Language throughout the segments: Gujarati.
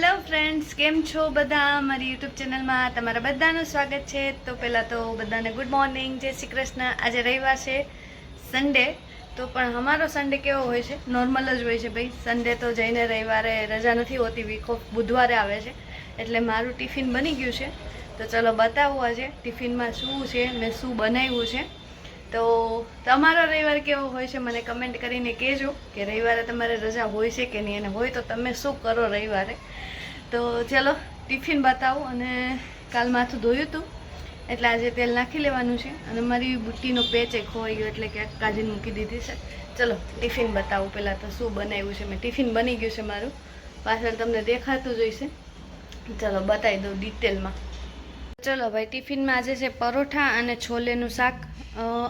હેલો ફ્રેન્ડ્સ કેમ છો બધા? મારી યુટ્યુબ ચેનલમાં તમારા બધાનું સ્વાગત છે. તો પહેલાં તો બધાને ગુડ મોર્નિંગ જય શ્રી કૃષ્ણ. આજે રવિવાર છે સન્ડે તો પણ અમારો સન્ડે કેવો હોય છે? નોર્મલ જ હોય છે ભાઈ. સન્ડે તો જઈને રવિવારે રજા નથી હોતી વીક બુધવારે આવે છે. એટલે મારું ટિફિન બની ગયું છે. તો ચલો બતાવું આજે ટિફિનમાં શું છે, મેં શું બનાવ્યું છે. તો તમારો રવિવાર કેવો હોય છે મને કમેન્ટ કરીને કહેજો કે રવિવારે તમારે રજા હોય છે કે નહીં અને હોય તો તમે શું કરો રવિવારે. તો ચલો, ટિફિન બતાવો અને કાલ માથું ધોયું હતું એટલે આજે તેલ નાખી લેવાનું છે અને મારી બુટ્ટીનો પેચ એ ખોવાઈ ગયો એટલે ક્યાંક કાઢીને મૂકી દીધી છે. ચલો, ટિફિન બતાવું પહેલાં તો શું બનાવ્યું છે મેં. ટિફિન બની ગયું છે મારું. પાછળ તમને દેખાતું જોઈશે ચલો, બતાવી દઉં ડિટેલમાં ચલો ભાઈ, ટિફિનમાં આજે છે પરોઠા અને છોલેનું શાક.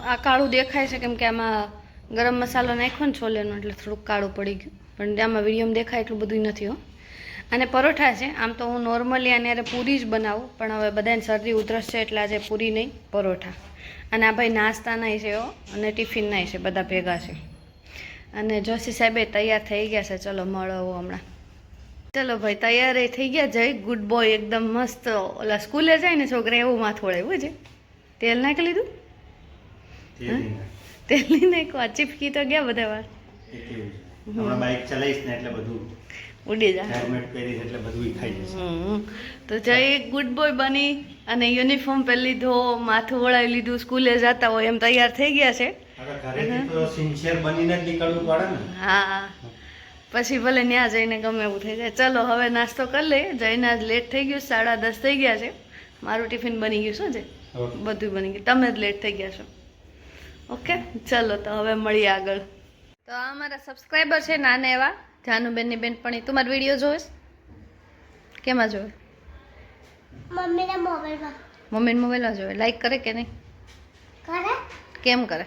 આ કાળું દેખાય છે કેમ કે આમાં ગરમ મસાલો નાખ્યો ને છોલેનો, એટલે થોડુંક કાળું પડી ગયું. પણ આમાં વિડીયોમાં દેખાય એટલું બધું નથી, હો. અને પરોઠા છે, આમ તો હું નોર્મલી અરે પૂરી જ બનાવું, પણ હવે બધાને શરદી ઉધરસ છે એટલે આજે પૂરી નહીં, પરોઠા. અને આ ભાઈ નાસ્તાનાય છે અને ટિફિનનાય છે, બધા ભેગા છે. અને જોશી સાહેબે તૈયાર થઈ ગયા છે, ચલો મળો હમણાં. ચલો ભાઈ તૈયાર થઈ ગયા. જય ગુડ બોય એકદમ મસ્ત. ઓલા સ્કૂલે જાય ને છોકરા એવું માથું એવું છે? તેલ નાખી લીધું? તેલ નહીં નાખ્યું? આ ચીપકી તો ગયા બધા વાર. બાઇક ચલાવીશ ને એટલે બધું ઉડી જાય. હેલ્મેટ પહેરીશ એટલે બધું ખાઈ જશે. તો જય ગુડ બોય બની અને યુનિફોર્મ પહેરી લીધો માથું વળાવી લીધું સ્કૂલે જતા હોય એમ તૈયાર થઈ ગયા છે. ઘરેથી તો સિન્સિયર બનીને જ નીકળવું પડે ને. હા. પછી ભલે ત્યાં જઈને ગમે એવું થઈ જાય. ચલો હવે નાસ્તો કરી લઈએ. જઈને આજ લેટ થઈ ગયું સાડા દસ થઈ ગયા છે. મારું ટિફિન બની ગયું શું છે? બધું બની ગયું. તમે જ લેટ થઈ ગયા છો. ઓકે? ચલો તો હવે મળીએ આગળ. તો આ અમારા સબસ્ક્રાઈબર છે નાના એવા. જાનુબેનની બેનપણી. તું મારો વીડિયો જોઈશ કેમાં જોવે? મમ્મીના મોબાઈલમાં. મમ્મીને મોબાઈલમાં જોવે? લાઈક કરે કે નહીં? કરે. કેમ કરે?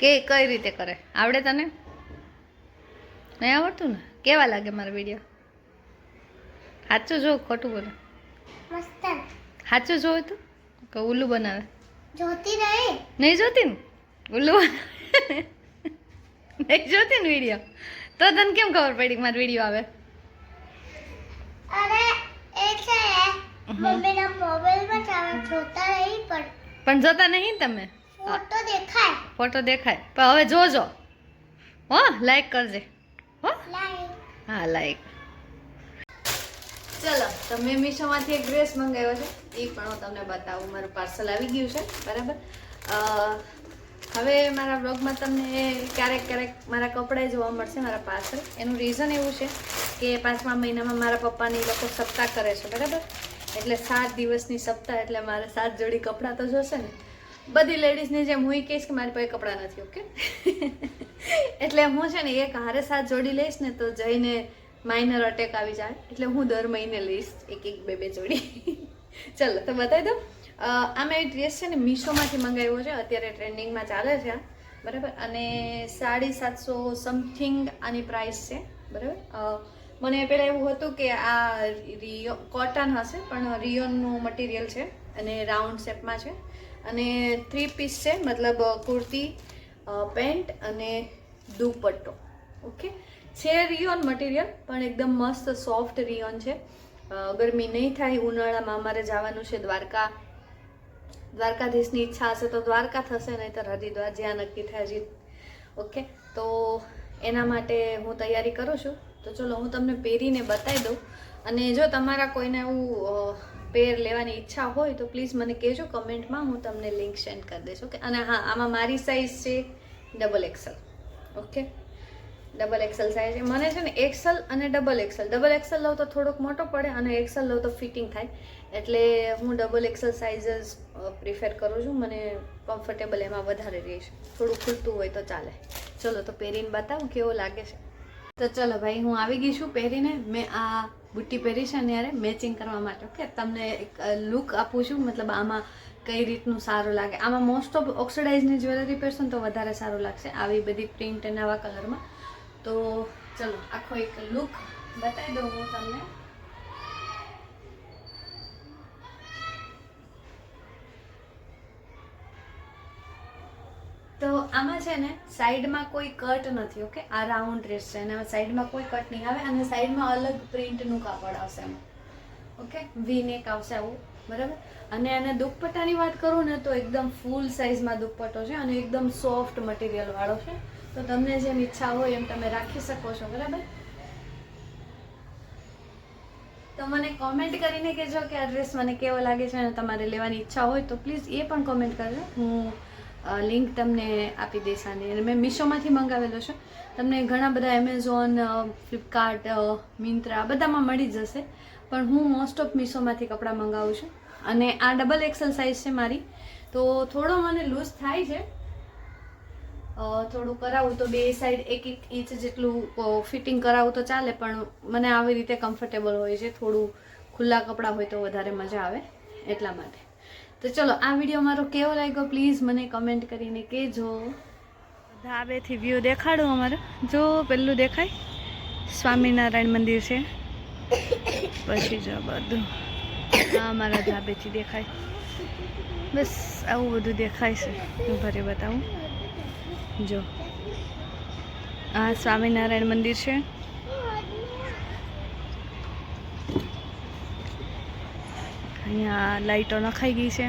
કે કઈ રીતે કરે? આવડે તને? નહીં આવડતું ને? કેવા લાગે મારો વીડિયો સાચું જો ખોટું બોલે? મસ્ત. સાચું જોવે તું? કે ઉલ્લું બનાવે? જોતી રહે. નહીં જોતી ને? ઉલ્લુ નહીં જોતી ને વીડિયો તો તને કેમ ખબર પડી મારો વીડિયો આવે? અરે એ છે. મમ્મીના મોબાઈલમાં ચાલે જોતા રહી પણ. પણ જોતા નહીં તમે? ફોટો દેખાય. ફોટો દેખાય. પણ હવે જોજો. હો લાઈક કરજે. હો? લાઈક ચલો તો મેં મીશોમાંથી એક ડ્રેસ મંગાવ્યો છે. એ પણ હું તમને બતાવું. મારું પાર્સલ આવી ગયું છે બરાબર? હવે મારા બ્લોગમાં તમને ક્યારેક ક્યારેક મારા કપડાં જોવા મળશે મારા પાર્સલ એનું રીઝન એવું છે કે પાંચમા મહિનામાં મારા પપ્પાની એ લોકો સપ્તાહ કરે છે બરાબર? એટલે સાત દિવસની સપ્તાહ એટલે મારે સાત જોડી કપડાં તો જોશે ને. બધી લેડીઝની જેમ હું એ કહીશ કે મારી પાસે કપડાં નથી ઓકે એટલે હું છે ને એક હારે સાત જોડી લઈશ ને તો જઈને માઇનર અટેક આવી જાય. એટલે હું દર મહિને લઈશ એક એક બે બે જોડી. ચલો, તો બતાવી દઉં. આ મેં ડ્રેસ છે ને મીશોમાંથી મંગાવ્યો છે. અત્યારે ટ્રેન્ડિંગમાં ચાલે છે. બરાબર? અને સાડી સાતસો સમથિંગ આની પ્રાઇસ છે. બરાબર? મને પહેલાં એવું હતું કે આ રિયો કોટન હશે, પણ રિયોનનું મટીરિયલ છે અને રાઉન્ડ શેપમાં છે. અને થ્રી પીસ છે, મતલબ કુર્તી પેન્ટ અને દુપટ્ટો ઓકે છે રિયોન મટીરિયલ, પણ એકદમ મસ્ત સોફ્ટ રિયોન છે. ગરમી નહીં થાય, ઉનાળામાં અમારે જવાનું છે દ્વારકા. દ્વારકાધીશની ઈચ્છા હશે તો દ્વારકા થશે નહીં તો હરિદ્વાર જ્યાં નક્કી થાય હજી. ઓકે તો એના માટે હું તૈયારી કરું છું. તો ચલો, હું તમને પહેરીને બતાવી દઉં. અને જો તમારા કોઈને એવું પેર લેવાની ઈચ્છા હોય, તો પ્લીઝ મને કહેજો. કમેન્ટમાં હું તમને લિંક સેન્ડ કરી દઈશ. ઓકે અને હા, આમાં મારી સાઇઝ છે double XL okay? Double XL size મને છે ને એક્સલ અને ડબલ એક્સેલ ડબલ એક્સેલ લઉં તો થોડોક મોટો પડે અને એક્સલ લઉં તો ફિટિંગ થાય. એટલે હું ડબલ એક્સેલ સાઇઝ પ્રિફેર કરું છું. મને કમ્ફર્ટેબલ એમાં વધારે રહે છે. થોડું ખુલતું હોય તો ચાલે. ચલો, તો પહેરીને બતાવું કેવો લાગે છે. તો ચલો ભાઈ, હું આવી ગઈ છું પહેરીને. મેં આ બુટ્ટી પહેરી છે ને યારે મેચિંગ કરવા માટે. ઓકે? તમને એક લુક આપું છું. મતલબ આમાં કઈ રીતનું સારું લાગે? આમાં મોસ્ટ ઓફ ઓક્સિડાઇઝની જ્વેલરી પહેરશો તો વધારે સારું લાગશે. આવી બધી પ્રિન્ટ અને આવા કલરમાં તો ચલો, આખો એક લુક બતાવી દઉં હું તમને. તો આમાં છે ને સાઈડમાં કોઈ કટ નથી ઓકે આ રાઉન્ડ ડ્રેસ છે અને સાઈડમાં કોઈ કટ નહીં આવે, અને સાઈડમાં અલગ પ્રિન્ટનું કાપડ આવશે એમાં. ઓકે વી નેક આવશે આવું. બરાબર? અને આને દુપટ્ટાની વાત કરું ને તો એકદમ ફૂલ સાઇઝમાં દુપટ્ટો છે અને એકદમ સોફ્ટ મટીરિયલ વાળો છે. તો તમને જેમ ઈચ્છા હોય એમ તમે રાખી શકો છો, બરાબર? તો મને કોમેન્ટ કરીને કહેજો કે આ ડ્રેસ મને કેવો લાગે છે અને તમારે લેવાની ઈચ્છા હોય તો પ્લીઝ એ પણ કોમેન્ટ કરજો. હું લિંક તમને આપી દઈશ આની. અને મેં મીશોમાંથી મંગાવેલો છે. તમને ઘણા બધા એમેઝોન ફ્લિપકાર્ટ મિન્ત્રા બધામાં મળી જશે. પણ હું મોસ્ટ ઓફ મીશોમાંથી કપડાં મંગાવું છું. અને આ ડબલ એક્સેલ સાઇઝ છે મારી. તો થોડો મને લૂઝ થાય છે. થોડું કરાવું તો બે સાઈડ એક એક ઇંચ જેટલું ફિટિંગ કરાવું તો ચાલે, પણ મને આવી રીતે કમ્ફર્ટેબલ હોય છે. થોડું ખુલ્લા કપડાં હોય તો વધારે મજા આવે એટલા માટે. તો ચલો, આ વીડિયો મારો કેવો લાગ્યો? પ્લીઝ મને કમેન્ટ કરીને કહેજો. ધાબેથી વ્યૂ દેખાડું અમારે. જો, પેલું દેખાય? સ્વામિનારાયણ મંદિર છે. પછી જો બધું આ મારા ધાબેથી દેખાય. બસ આવું બધું દેખાય છે. હું ભરે બતાવું. જો. આ સ્વામિનારાયણ મંદિર છે. અહીંયા લાઈટો નખાઈ ગઈ છે.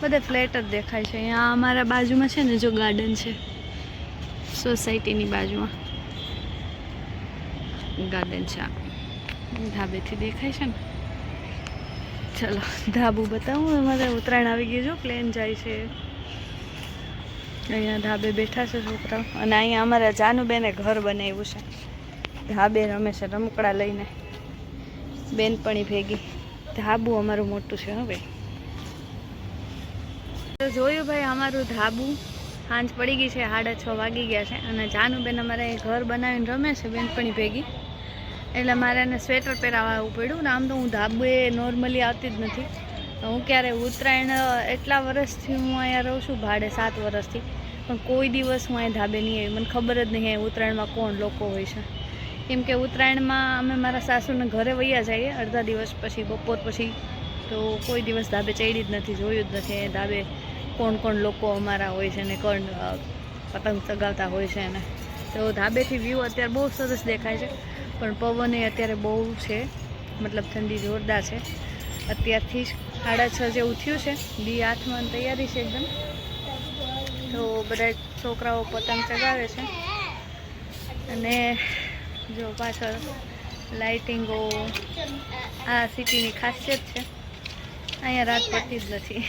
બધા બધે ફ્લેટ જ દેખાય છે. અહીંયા અમારા બાજુમાં છે ને જો ગાર્ડન છે. સોસાયટીની બાજુમાં. ગાર્ડન છે ધાબેથી દેખાય છે ને? ચલો, ધાબુ બતાવું, અમારે ઉત્તરાયણ આવી ગયું જો, પ્લેન જાય છે. અહીંયા ધાબે બેઠા છે છોકરાઓ. અને અહીંયા અમારા જાનુબેને ઘર બનાવ્યું છે. ધાબે રમે છે રમકડા લઈને બેનપણી ભેગી. ધાબુ અમારું મોટું છે હવે તો જોયું, ભાઈ, અમારું ધાબુ સાંજ પડી ગઈ છે, સાડા છ વાગી ગયા છે. અને જાનુબેન અમારે ઘર બનાવીને રમે છે, બેનપણી ભેગી. એટલે મારે એને સ્વેટર પહેરાવવું પડ્યું ને આમ તો હું ધાબે નોર્મલી આવતી જ નથી. હું ક્યારે ઉત્તરાયણ એટલા વર્ષથી હું અહીંયા રહું છું, ભાડે સાત વર્ષથી. પણ કોઈ દિવસ હું અહીંયા ધાબે નહીં આવી. મને ખબર જ નહીં અહીંયા ઉત્તરાયણમાં કોણ લોકો હોય છે. કેમ કે ઉત્તરાયણમાં અમે મારા સાસુને ઘરે વૈયા જઈએ, અડધા દિવસ પછી, બપોર પછી. તો કોઈ દિવસ ધાબે ચડી જ નથી, જોયું જ નથી ધાબે કોણ કોણ લોકો અમારા હોય છે ને કોણ પતંગ ચગાવતા હોય છે ને. તો ધાબેથી વ્યૂ અત્યારે બહુ સરસ દેખાય છે. પણ પવન એ અત્યારે બહુ છે. મતલબ ઠંડી જોરદાર છે. અત્યારથી જ સાડા છ જેવું થયું છે. દી આઠમાં તૈયારી છે એકદમ. તો બધા છોકરાઓ પતંગ ચગાવે છે. અને જો પાછળ લાઇટિંગો, આ સિટીની ખાસિયત છે. અહીંયા રાત પડતી જ નથી.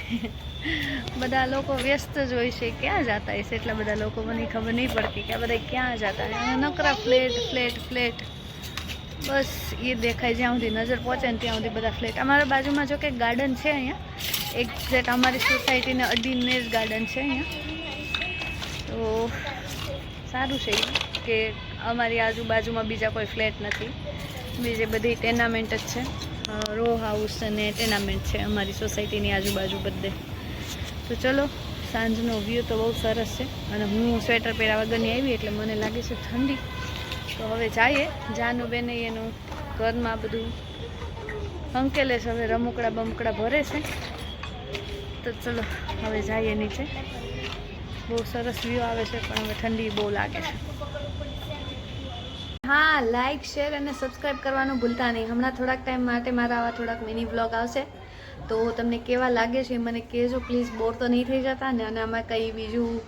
બધા લોકો વ્યસ્ત જ હોય છે. ક્યાં જતા હશે? એટલા બધા લોકો મને ખબર નહીં પડતી કે આ બધા ક્યાં જતા હોય નકરા ફ્લેટ ફ્લેટ ફ્લેટ. બસ એ દેખાય જ્યાં સુધી નજર પહોંચે ને ત્યાં સુધી બધા ફ્લેટ. અમારા બાજુમાં જો કે ગાર્ડન છે અહીંયા. એક્ઝેક્ટ અમારી સોસાયટીને અડીને જ ગાર્ડન છે અહીંયા. તો સારું છે કે અમારી આજુબાજુમાં બીજા કોઈ ફ્લેટ નથી. બીજે બધી ટેનામેન્ટ જ છે. રો હાઉસ અને ટેનામેન્ટ છે અમારી સોસાયટીની આજુબાજુ બધે. તો ચલો, સાંજનો વ્યૂ તો બહુ સરસ છે. અને હું સ્વેટર પહેર્યા વગરની આવી, એટલે મને લાગે છે ઠંડી. તો હવે જઈએ. જાનુબેને એનું ઘરમાં બધું અંકેલે છે. હવે રમકડા બમકડા ભરે છે. તો ચલો, હવે જઈએ નીચે. બહુ સરસ વ્યૂ આવે છે, પણ હવે ઠંડી બહુ લાગે છે. હા લાઈક શેર અને સબસ્ક્રાઈબ કરવાનું ભૂલતા નહીં. હમણાં થોડાક ટાઈમ માટે મારા આવા થોડાક મિની બ્લોગ આવશે. તો તમને કેવા લાગે છે મને કહેજો. પ્લીઝ બોર તો નહીં થઈ જતા ને, અને આમાં કંઈ બીજું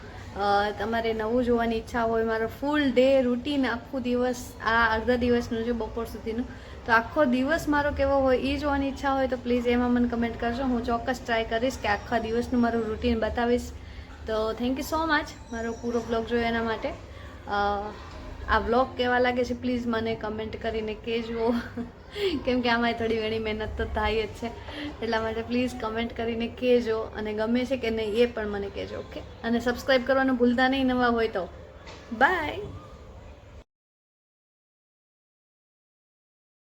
તમારે નવું જોવાની ઈચ્છા હોય, મારો ફૂલ ડે રૂટીન આખું દિવસ, આ અડધા દિવસનું છે બપોર સુધીનું, તો આખો દિવસ મારો કેવો હોય એ જોવાની ઈચ્છા હોય તો પ્લીઝ એમાં મને કમેન્ટ કરજો હું ચોક્કસ ટ્રાય કરીશ કે આખા દિવસનું મારું રૂટીન બતાવીશ. તો થેન્ક યુ સો મચ મારો પૂરો બ્લોગ જોયો એના માટે. આ વ્લોગ કેવા લાગે છે પ્લીઝ મને કમેન્ટ કરીને કહેજો. કેમ કે આમાં થોડી ઘણી મહેનત તો થાય જ છે. એટલા માટે પ્લીઝ કમેન્ટ કરીને કહેજો અને ગમે છે કે નહીં એ પણ મને કહેજો ઓકે અને સબસ્ક્રાઈબ કરવાનું ભૂલતા નહીં, નવા હોય તો. બાય